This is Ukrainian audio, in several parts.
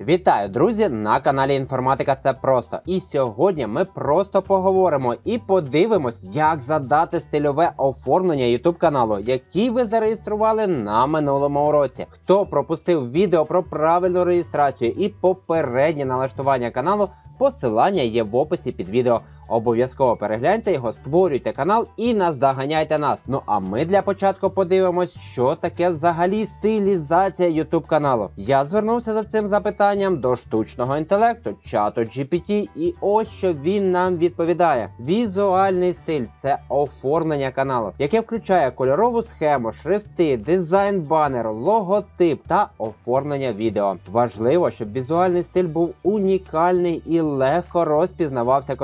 Вітаю, друзі! На каналі Інформатика Це просто. І сьогодні ми просто поговоримо і подивимось, як задати стильове оформлення YouTube каналу, який ви зареєстрували на минулому уроці. Хто пропустив відео про правильну реєстрацію і попереднє налаштування каналу, посилання є в описі під відео. Обов'язково перегляньте його, створюйте канал і наздоганяйте нас. Ну а ми для початку подивимось, що таке взагалі стилізація YouTube каналу. Я звернувся за цим запитанням до штучного інтелекту, чату GPT, і ось що він нам відповідає: візуальний стиль це оформлення каналу, яке включає кольорову схему, шрифти, дизайн банеру, логотип та оформлення відео. Важливо, щоб візуальний стиль був унікальний і легко розпізнавався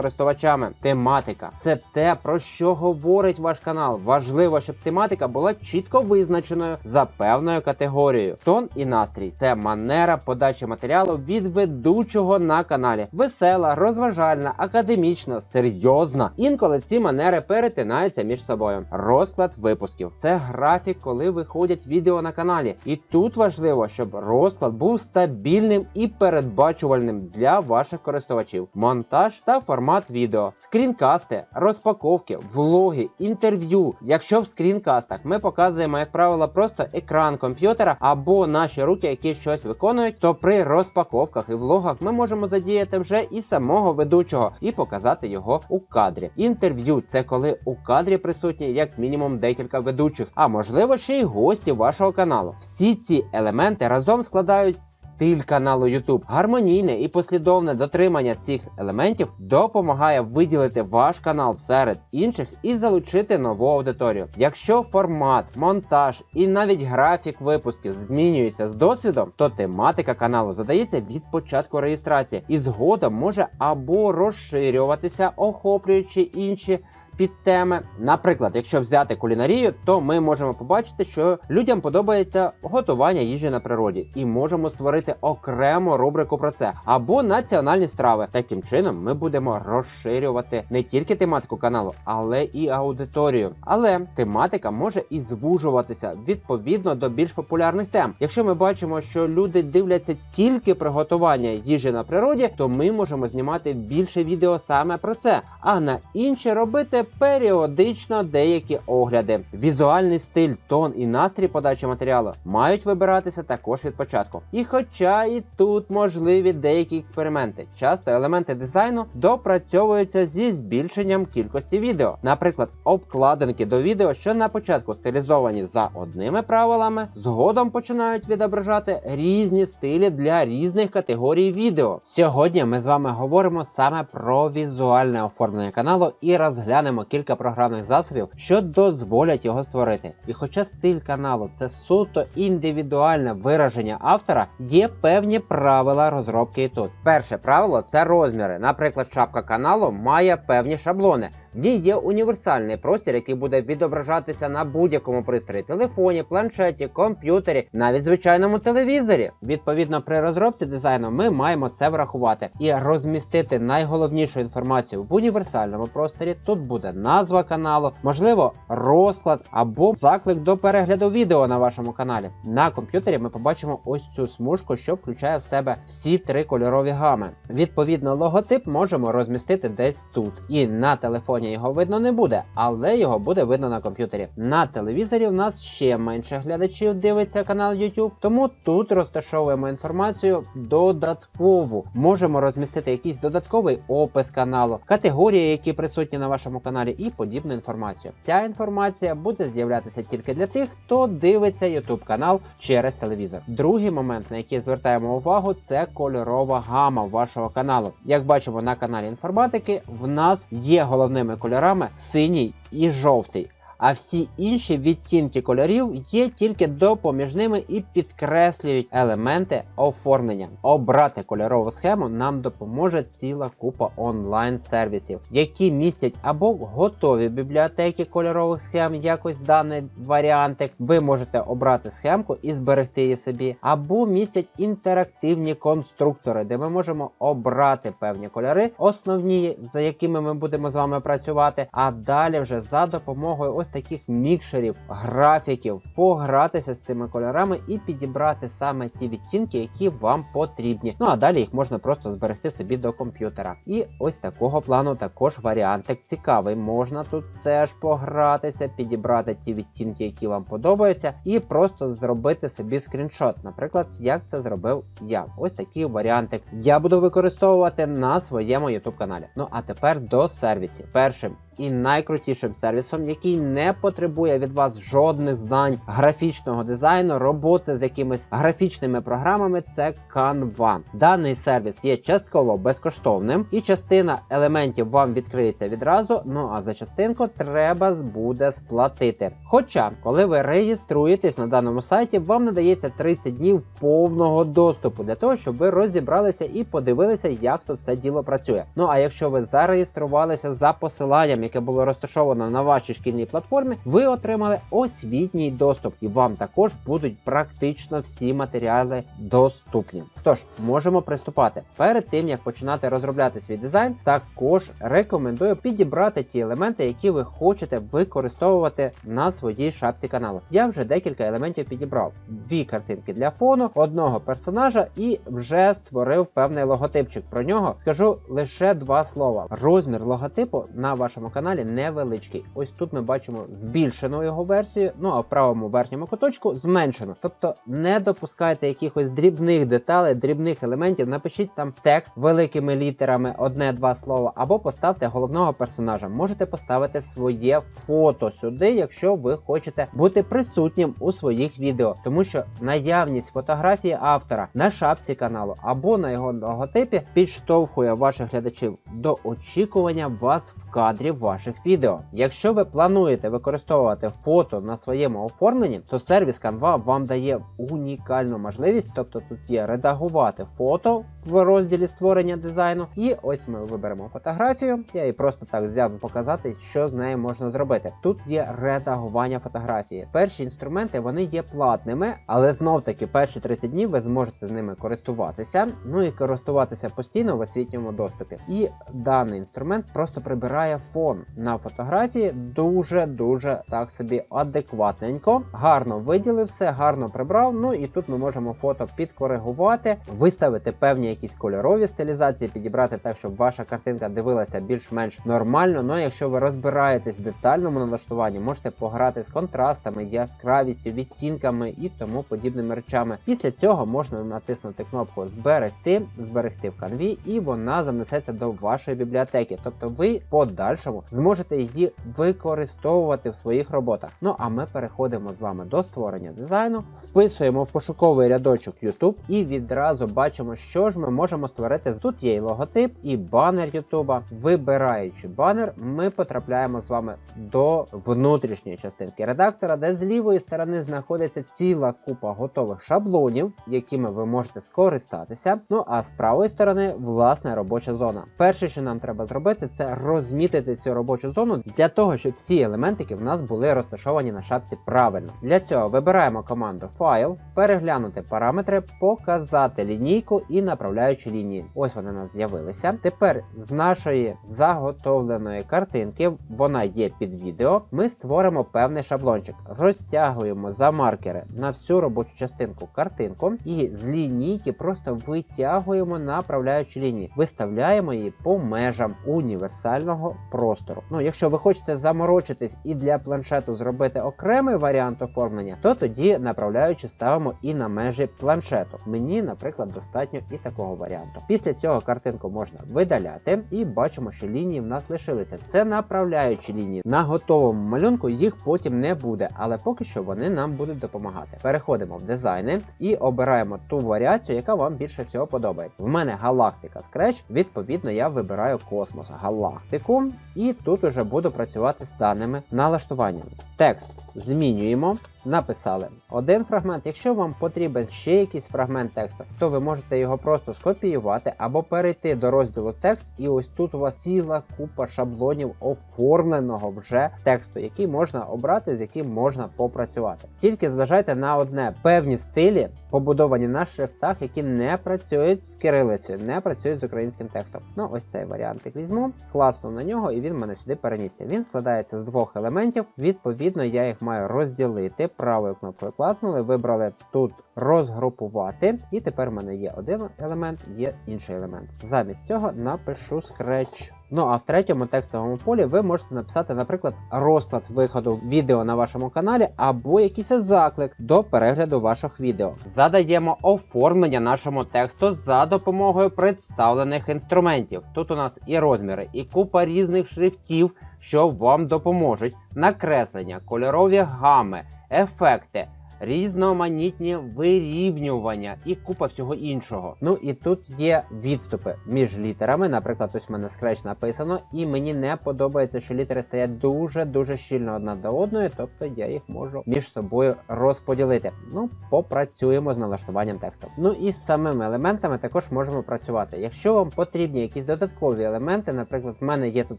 користувачами. Тематика це те, про що говорить ваш канал. Важливо, щоб тематика була чітко визначеною за певною категорією. Тон і настрій це манера подачі матеріалу від ведучого на каналі. Весела, розважальна, академічна, серйозна. Інколи ці манери перетинаються між собою. Розклад випусків це графік, коли виходять відео на каналі. І тут важливо, щоб розклад був стабільним і передбачувальним для ваших користувачів. Монтаж та формат відео, скрінкасти, розпаковки, влоги, інтерв'ю. Якщо в скрінкастах ми показуємо, як правило, просто екран комп'ютера або наші руки, які щось виконують, то при розпаковках і влогах ми можемо задіяти вже і самого ведучого і показати його у кадрі. Інтерв'ю це коли у кадрі присутні як мінімум декілька ведучих, а можливо ще й гості вашого каналу. Всі ці елементи разом складають. Стиль каналу YouTube. Гармонійне і послідовне дотримання цих елементів допомагає виділити ваш канал серед інших і залучити нову аудиторію. Якщо формат, монтаж і навіть графік випусків змінюються з досвідом, то тематика каналу задається від початку реєстрації і згодом може або розширюватися, охоплюючи інші підтеми. Наприклад, якщо взяти кулінарію, то ми можемо побачити, що людям подобається готування їжі на природі, і можемо створити окрему рубрику про це або національні страви. Таким чином, ми будемо розширювати не тільки тематику каналу, але і аудиторію. Але тематика може і звужуватися відповідно до більш популярних тем. Якщо ми бачимо, що люди дивляться тільки приготування їжі на природі, то ми можемо знімати більше відео саме про це, а на інші робити періодично деякі огляди. Візуальний стиль, тон і настрій подачі матеріалу мають вибиратися також від початку. І хоча і тут можливі деякі експерименти, часто елементи дизайну допрацьовуються зі збільшенням кількості відео. Наприклад, обкладинки до відео, що на початку стилізовані за одними правилами, згодом починають відображати різні стилі для різних категорій відео. Сьогодні ми з вами говоримо саме про візуальне оформлення каналу і розглянемо кілька програмних засобів, що дозволять його створити. І хоча стиль каналу це суто індивідуальне вираження автора, є певні правила розробки і тут. Перше правило це розміри. Наприклад, шапка каналу має певні шаблони. В ній є універсальний простір, який буде відображатися на будь-якому пристрої телефоні, планшеті, комп'ютері, навіть звичайному телевізорі. Відповідно, при розробці дизайну ми маємо це врахувати і розмістити найголовнішу інформацію в універсальному просторі. Тут буде назва каналу, можливо, розклад або заклик до перегляду відео на вашому каналі. На комп'ютері ми побачимо ось цю смужку, що включає в себе всі три кольорові гами. Відповідно, логотип можемо розмістити десь тут. І на телефоні його видно не буде, але його буде видно на комп'ютері. На телевізорі в нас ще менше глядачів дивиться канал YouTube, тому тут розташовуємо інформацію додаткову. Можемо розмістити якийсь додатковий опис каналу, категорії, які присутні на вашому каналі, і подібну інформацію. Ця інформація буде з'являтися тільки для тих, хто дивиться YouTube канал через телевізор. Другий момент, на який звертаємо увагу, це кольорова гама вашого каналу. Як бачимо на каналі інформатики, в нас є головними кольорами синій і жовтий. А всі інші відтінки кольорів є тільки допоміжними і підкреслюють елементи оформлення. Обрати кольорову схему нам допоможе ціла купа онлайн-сервісів, які містять або готові бібліотеки кольорових схем, якось даний варіантик. Ви можете обрати схемку і зберегти її собі, або містять інтерактивні конструктори, де ми можемо обрати певні кольори, основні, за якими ми будемо з вами працювати. А далі вже за допомогою ось таких мікшерів, графіків, погратися з цими кольорами і підібрати саме ті відтінки, які вам потрібні. Ну а далі їх можна просто зберегти собі до комп'ютера. І ось такого плану також варіантик цікавий. Можна тут теж погратися, підібрати ті відтінки, які вам подобаються, і просто зробити собі скріншот. Наприклад, як це зробив я. Ось такий варіантик я буду використовувати на своєму YouTube каналі. Ну а тепер до сервісів. Першим і найкрутішим сервісом, який не потребує від вас жодних знань графічного дизайну, роботи з якимись графічними програмами, це Canva. Даний сервіс є частково безкоштовним, і частина елементів вам відкриється відразу. Ну а за частинку треба буде сплатити. Хоча, коли ви реєструєтесь на даному сайті, вам надається 30 днів повного доступу для того, щоб ви розібралися і подивилися, як тут це діло працює. Ну а якщо ви зареєструвалися за посиланням, яке було розташовано на вашій шкільній платформі, ви отримали освітній доступ, і вам також будуть практично всі матеріали доступні. Тож можемо приступати. Перед тим як починати розробляти свій дизайн, також рекомендую підібрати ті елементи, які ви хочете використовувати на своїй шапці каналу. Я вже декілька елементів підібрав: дві картинки для фону, одного персонажа і вже створив певний логотипчик. Про нього скажу лише два слова. Розмір логотипу на вашому каналі невеличкий. Ось тут ми бачимо збільшену його версію, ну а в правому верхньому куточку зменшено. Тобто не допускайте якихось дрібних деталей, дрібних елементів. Напишіть там текст великими літерами, одне-два слова, або поставте головного персонажа. Можете поставити своє фото сюди, якщо ви хочете бути присутнім у своїх відео, тому що наявність фотографії автора на шапці каналу або на його логотипі підштовхує ваших глядачів до очікування вас в кадрі ваших відео. Якщо ви плануєте використовувати фото на своєму оформленні, то сервіс Canva вам дає унікальну можливість, тобто тут є редагувати фото в розділі створення дизайну. І ось ми виберемо фотографію. Я її просто так взяв показати, що з нею можна зробити. Тут є редагування фотографії. Перші інструменти вони є платними, але знов таки перші 30 днів ви зможете з ними користуватися, ну і користуватися постійно в освітньому доступі. І даний інструмент просто прибирає фон на фотографії дуже-дуже так собі адекватненько. Гарно виділив все, гарно прибрав. Ну і тут ми можемо фото підкоригувати, виставити певні якісь кольорові стилізації, підібрати так, щоб ваша картинка дивилася більш-менш нормально. Ну а якщо ви розбираєтесь в детальному налаштуванні, можете пограти з контрастами, яскравістю, відтінками і тому подібними речами. Після цього можна натиснути кнопку Зберегти, зберегти в канві, і вона занесеться до вашої бібліотеки. Тобто ви подальшому зможете її використовувати в своїх роботах. Ну а ми переходимо з вами до створення дизайну, вписуємо в пошуковий рядочок YouTube і відразу бачимо, що ж ми можемо створити. Тут є і логотип, і банер YouTube. Вибираючи банер, ми потрапляємо з вами до внутрішньої частинки редактора, де з лівої сторони знаходиться ціла купа готових шаблонів, якими ви можете скористатися. Ну а з правої сторони власне робоча зона. Перше, що нам треба зробити, це розмітити цю робочу зону для того, щоб всі елементики в нас були розташовані на шапці правильно. Для цього вибираємо команду Файл, переглянути параметри, показати лінійку і направляючі лінії. Ось вони у нас з'явилися. Тепер з нашої заготовленої картинки, вона є під відео. Ми створимо певний шаблончик, розтягуємо за маркери на всю робочу частинку картинку і з лінійки просто витягуємо направляючі лінії, виставляємо її по межам універсального простору. Ну, якщо ви хочете заморочитись і для планшету зробити окремий варіант оформлення, то тоді направляючи ставимо і на межі планшету. Мені, наприклад, достатньо і такого варіанту. Після цього картинку можна видаляти, і бачимо, що лінії в нас лишилися. Це направляючі лінії. На готовому малюнку їх потім не буде, але поки що вони нам будуть допомагати. Переходимо в дизайни і обираємо ту варіацію, яка вам більше всього подобається. В мене галактика Scratch, відповідно, я вибираю космос галактику, і тут уже буду працювати з даними налаштуваннями. Текст змінюємо. Написали один фрагмент. Якщо вам потрібен ще якийсь фрагмент тексту, то ви можете його просто скопіювати або перейти до розділу текст, і ось тут у вас ціла купа шаблонів оформленого вже тексту, який можна обрати, з яким можна попрацювати. Тільки зважайте на одне певні стилі, побудовані на шрифтах, які не працюють з кирилицею, не працюють з українським текстом. Ну, ось цей варіантик візьму, класнув на нього, і він мене сюди перенісся. Він складається з двох елементів. Відповідно, я їх маю розділити. Правою кнопкою клацнули, вибрали тут розгрупувати. І тепер в мене є один елемент, є інший елемент. Замість цього напишу Scratch. Ну а в третьому текстовому полі ви можете написати, наприклад, розклад виходу відео на вашому каналі або якийсь заклик до перегляду ваших відео. Задаємо оформлення нашому тексту за допомогою представлених інструментів. Тут у нас і розміри, і купа різних шрифтів, що вам допоможуть. Накреслення, кольорові гами, ефекти. Різноманітні вирівнювання і купа всього іншого. Ну і тут є відступи між літерами. Наприклад, ось в мене Scratch написано, і мені не подобається, що літери стоять дуже-дуже щільно одна до одної, тобто я їх можу між собою розподілити. Ну, попрацюємо з налаштуванням тексту. Ну і з самими елементами також можемо працювати. Якщо вам потрібні якісь додаткові елементи, наприклад, в мене є тут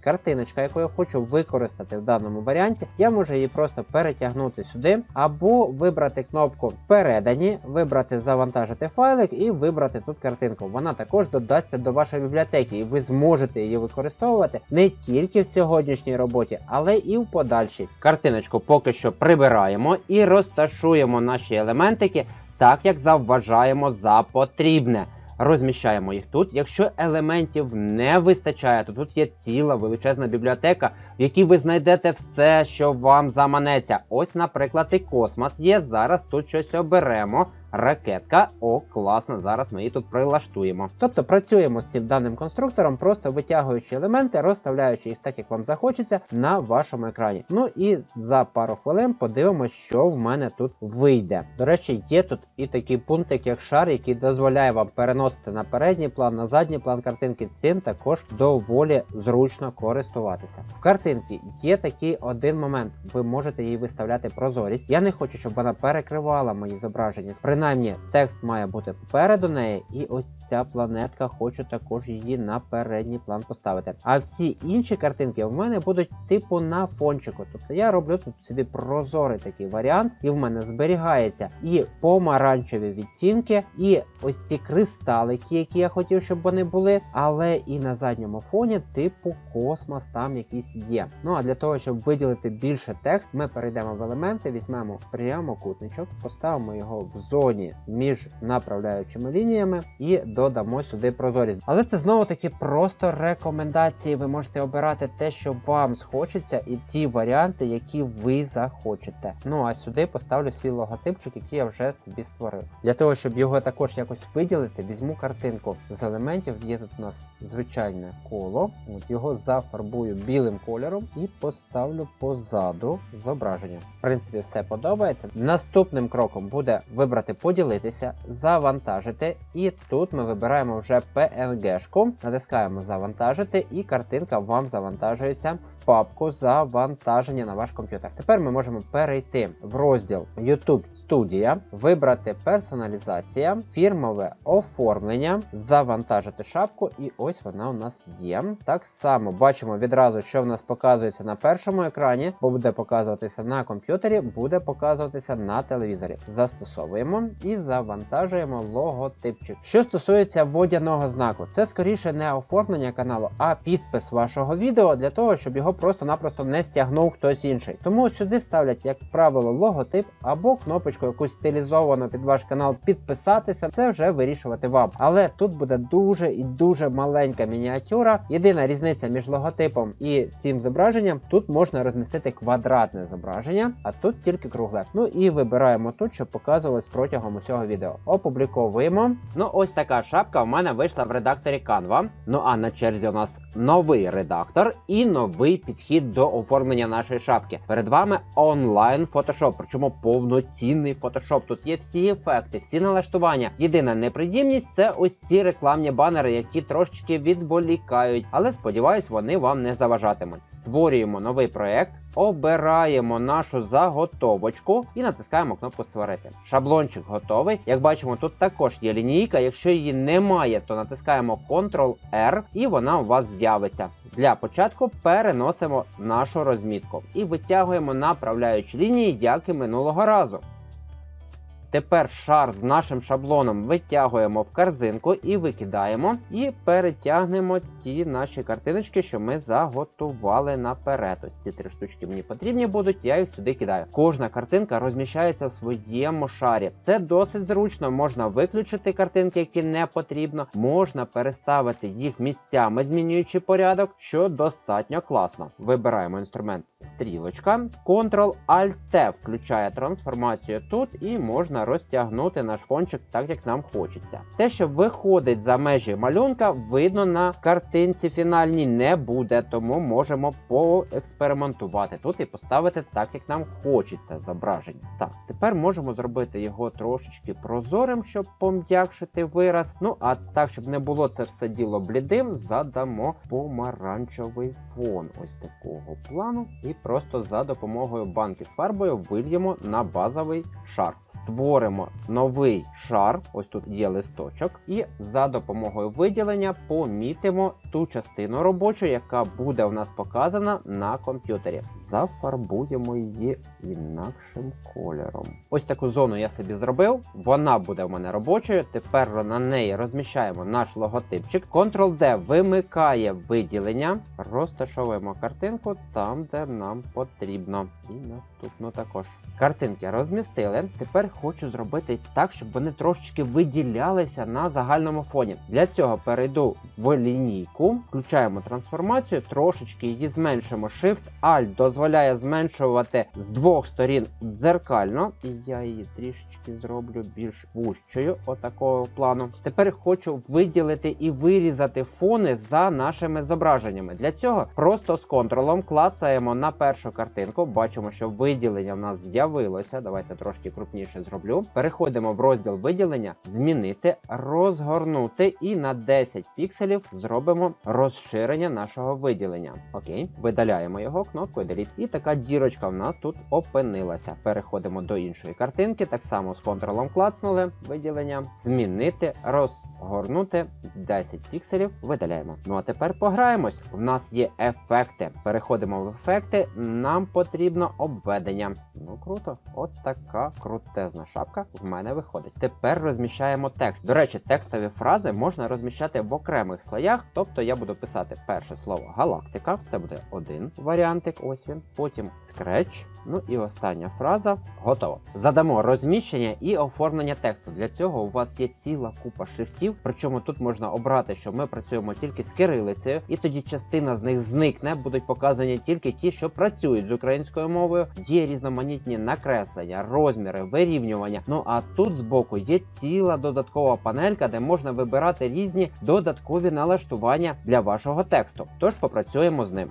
картиночка, яку я хочу використати в даному варіанті, я можу її просто перетягнути сюди, або вибрати кнопку Передані, вибрати завантажити файлик і вибрати тут картинку. Вона також додасться до вашої бібліотеки, і ви зможете її використовувати не тільки в сьогоднішній роботі, але і в подальшій. Картиночку поки що прибираємо і розташуємо наші елементики так, як завважаємо за потрібне. Розміщаємо їх тут. Якщо елементів не вистачає, то тут є ціла величезна бібліотека, в якій ви знайдете все, що вам заманеться. Ось, наприклад, і космос є. Зараз тут щось оберемо. Ракетка, о, класно, зараз ми її тут прилаштуємо. Тобто працюємо з цим даним конструктором, просто витягуючи елементи, розставляючи їх так, як вам захочеться, на вашому екрані. Ну і за пару хвилин подивимося, що в мене тут вийде. До речі, є тут і такий пунктик, як шар, який дозволяє вам переносити на передній план, на задній план картинки. Цим також доволі зручно користуватися. В картинці є такий один момент. Ви можете її виставляти прозорість. Я не хочу, щоб вона перекривала мої зображення. Принаймні, текст має бути попереду неї, і ось ця планетка, хочу також її на передній план поставити. А всі інші картинки в мене будуть типу на фончику. Тобто я роблю тут собі прозорий такий варіант, і в мене зберігається і помаранчеві відтінки, і ось ці кристалики, які я хотів, щоб вони були, але і на задньому фоні, типу космос, там якийсь є. Ну а для того, щоб виділити більше текст, ми перейдемо в елементи, візьмемо прямокутничок, поставимо його в зоні між направляючими лініями і додамо сюди прозорість. Але це знову таки просто рекомендації. Ви можете обирати те, що вам схочеться, і ті варіанти, які ви захочете. Ну а сюди поставлю свій логотипчик, який я вже собі створив. Для того, щоб його також якось виділити, візьму картинку з елементів. Є тут у нас звичайне коло. От його зафарбую білим кольором і поставлю позаду зображення. В принципі, все подобається. Наступним кроком буде вибрати поділитися, завантажити, і тут ми вибираємо вже PNG-шку, натискаємо завантажити, і картинка вам завантажується в папку завантаження на ваш комп'ютер. Тепер ми можемо перейти в розділ YouTube Studio, вибрати персоналізація, фірмове оформлення, завантажити шапку, і ось вона у нас є. Так само бачимо відразу, що в нас показується на першому екрані, бо буде показуватися на комп'ютері, буде показуватися на телевізорі. Застосовуємо і завантажуємо логотипчик. Що стосується водяного знаку, це скоріше не оформлення каналу, а підпис вашого відео для того, щоб його просто-напросто не стягнув хтось інший. Тому сюди ставлять, як правило, логотип або кнопочку якусь стилізовану під ваш канал підписатися. Це вже вирішувати вам. Але тут буде дуже і дуже маленька мініатюра. Єдина різниця між логотипом і цим зображенням тут можна розмістити квадратне зображення, а тут тільки кругле. Ну і вибираємо тут, щоб показувалось протягом усього відео. Опубліковуємо. Ну, ось така шапка в мене вийшла в редакторі Canva. Ну а на черзі у нас новий редактор і новий підхід до оформлення нашої шапки. Перед вами онлайн Photoshop, причому повноцінний Photoshop. Тут є всі ефекти, всі налаштування. Єдина неприємність це ось ці рекламні банери, які трошечки відволікають, але сподіваюсь, вони вам не заважатимуть. Створюємо новий проект. Обираємо нашу заготовочку і натискаємо кнопку Створити. Шаблончик готовий. Як бачимо, тут також є лінійка. Якщо її немає, то натискаємо Ctrl-R і вона у вас з'явиться. Для початку переносимо нашу розмітку і витягуємо направляючі лінії, як і минулого разу. Тепер шар з нашим шаблоном витягуємо в корзинку і викидаємо, і перетягнемо ті наші картиночки, що ми заготували наперед. Ось ці три штучки мені потрібні будуть, я їх сюди кидаю. Кожна картинка розміщається в своєму шарі. Це досить зручно. Можна виключити картинки, які не потрібно, можна переставити їх місцями, змінюючи порядок, що достатньо класно. Вибираємо інструмент стрілочка, Ctrl-Alt-T включає трансформацію тут, і можна розтягнути наш фончик так, як нам хочеться. Те, що виходить за межі малюнка, видно на картинці фінальній не буде, тому можемо поекспериментувати тут і поставити так, як нам хочеться зображення. Так, тепер можемо зробити його трошечки прозорим, щоб пом'якшити вираз. Ну а так, щоб не було це все діло блідим, задамо помаранчевий фон ось такого плану. І просто за допомогою банки з фарбою вильємо на базовий шар. Створимо новий шар, ось тут є листочок, і за допомогою виділення помітимо ту частину робочу, яка буде у нас показана на комп'ютері. Зафарбуємо її інакшим кольором. Ось таку зону я собі зробив. Вона буде в мене робочою. Тепер на неї розміщаємо наш логотипчик. Ctrl-D вимикає виділення. Розташовуємо картинку там, де нам потрібно. І наступну також. Картинки розмістили. Тепер хочу зробити так, щоб вони трошечки виділялися на загальному фоні. Для цього перейду в лінійку, включаємо трансформацію, трошечки її зменшимо. Shift-Alt дозволяє зменшувати з двох сторін дзеркально. І я її трішечки зроблю більш вущою, отакого плану. Тепер хочу виділити і вирізати фони за нашими зображеннями. Для цього просто з контролом клацаємо на першу картинку. Бачимо, що виділення в нас з'явилося. Давайте трошки крупніше зроблю. Переходимо в розділ виділення, змінити, розгорнути і на 10 пікселів зробимо розширення нашого виділення. Окей, видаляємо його кнопкою Delete. І така дірочка в нас тут опинилася. Переходимо до іншої картинки. Так само з контролом клацнули виділення, змінити, розгорнути 10 пікселів. Видаляємо. Ну а тепер пограємось. У нас є ефекти. Переходимо в ефекти. Нам потрібно обведення. Ну круто, от така крутезна шапка в мене виходить. Тепер розміщаємо текст. До речі, текстові фрази можна розміщати в окремих слоях. Тобто я буду писати перше слово галактика. Це буде один варіантик. Ось він. Потім скреч. Ну і остання фраза готово. Задамо розміщення і оформлення тексту. Для цього у вас є ціла купа шрифтів. Причому тут можна обрати, що ми працюємо тільки з кирилицею, і тоді частина з них зникне, будуть показані тільки ті, що працюють з українською мовою. Є різноманітні накреслення, розміри, вирівнювання. Ну а тут збоку є ціла додаткова панелька, де можна вибирати різні додаткові налаштування для вашого тексту. Тож попрацюємо з ним.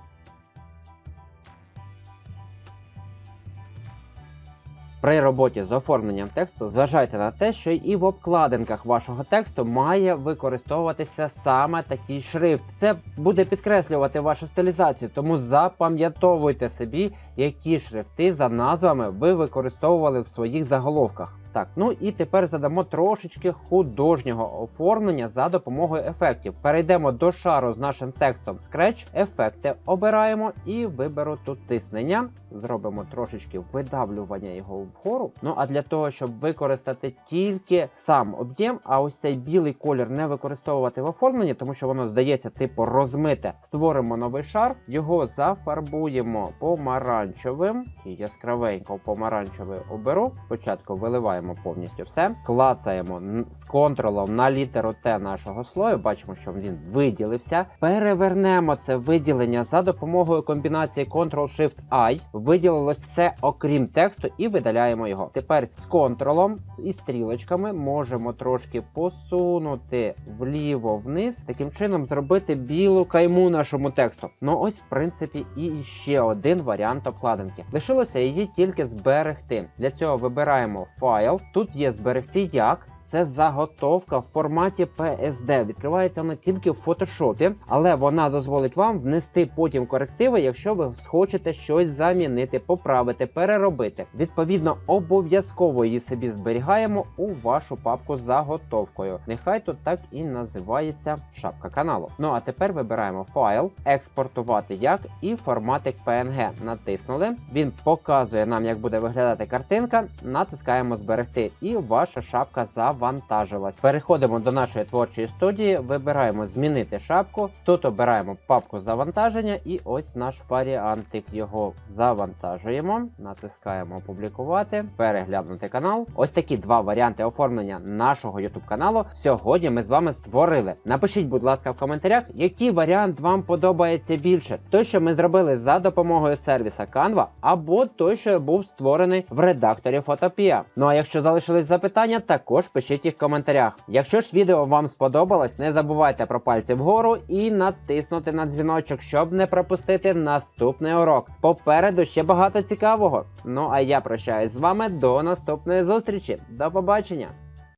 При роботі з оформленням тексту зважайте на те, що і в обкладинках вашого тексту має використовуватися саме такий шрифт. Це буде підкреслювати вашу стилізацію, тому запам'ятовуйте собі, які шрифти за назвами ви використовували в своїх заголовках. Так, ну і тепер задамо трошечки художнього оформлення за допомогою ефектів. Перейдемо до шару з нашим текстом Scratch, ефекти обираємо і виберу тут тиснення. Зробимо трошечки видавлювання його вгору. Ну а для того, щоб використати тільки сам об'єм, а ось цей білий колір не використовувати в оформленні, тому що воно здається типу розмите. Створимо новий шар, його зафарбуємо помаранчевим і яскравенько помаранчевий оберу. Спочатку виливаємо повністю все, клацаємо з контролом на літеру Т нашого слою. Бачимо, що він виділився. Перевернемо це виділення за допомогою комбінації Ctrl-Shift-I. Виділилось все окрім тексту і видаляємо його. Тепер з контролом і стрілочками можемо трошки посунути вліво-вниз, таким чином зробити білу кайму нашому тексту. Ну ось, в принципі, і ще один варіант обкладинки. Лишилося її тільки зберегти. Для цього вибираємо файл. Тут є зберегти як. Це заготовка в форматі PSD. Відкривається вона тільки в фотошопі, але вона дозволить вам внести потім корективи, якщо ви хочете щось замінити, поправити, переробити. Відповідно, обов'язково її собі зберігаємо у вашу папку з заготовкою. Нехай тут так і називається шапка каналу. Ну а тепер вибираємо файл, експортувати як і форматик PNG. Натиснули. Він показує нам, як буде виглядати картинка. Натискаємо зберегти, і ваша шапка завантажилась. Переходимо до нашої творчої студії, вибираємо змінити шапку. Тут обираємо папку завантаження, і ось наш варіантик. Його завантажуємо, натискаємо опублікувати, переглянути канал. Ось такі два варіанти оформлення нашого YouTube каналу. Сьогодні ми з вами створили. Напишіть, будь ласка, в коментарях, який варіант вам подобається більше: той, що ми зробили за допомогою сервіса Canva, або той, що був створений в редакторі Photopea. Ну а якщо залишились запитання, також пишіть їх в коментарях. Якщо ж відео вам сподобалось, не забувайте про пальці вгору і натиснути на дзвіночок, щоб не пропустити наступний урок. Попереду ще багато цікавого. Ну а я прощаюсь з вами до наступної зустрічі. До побачення!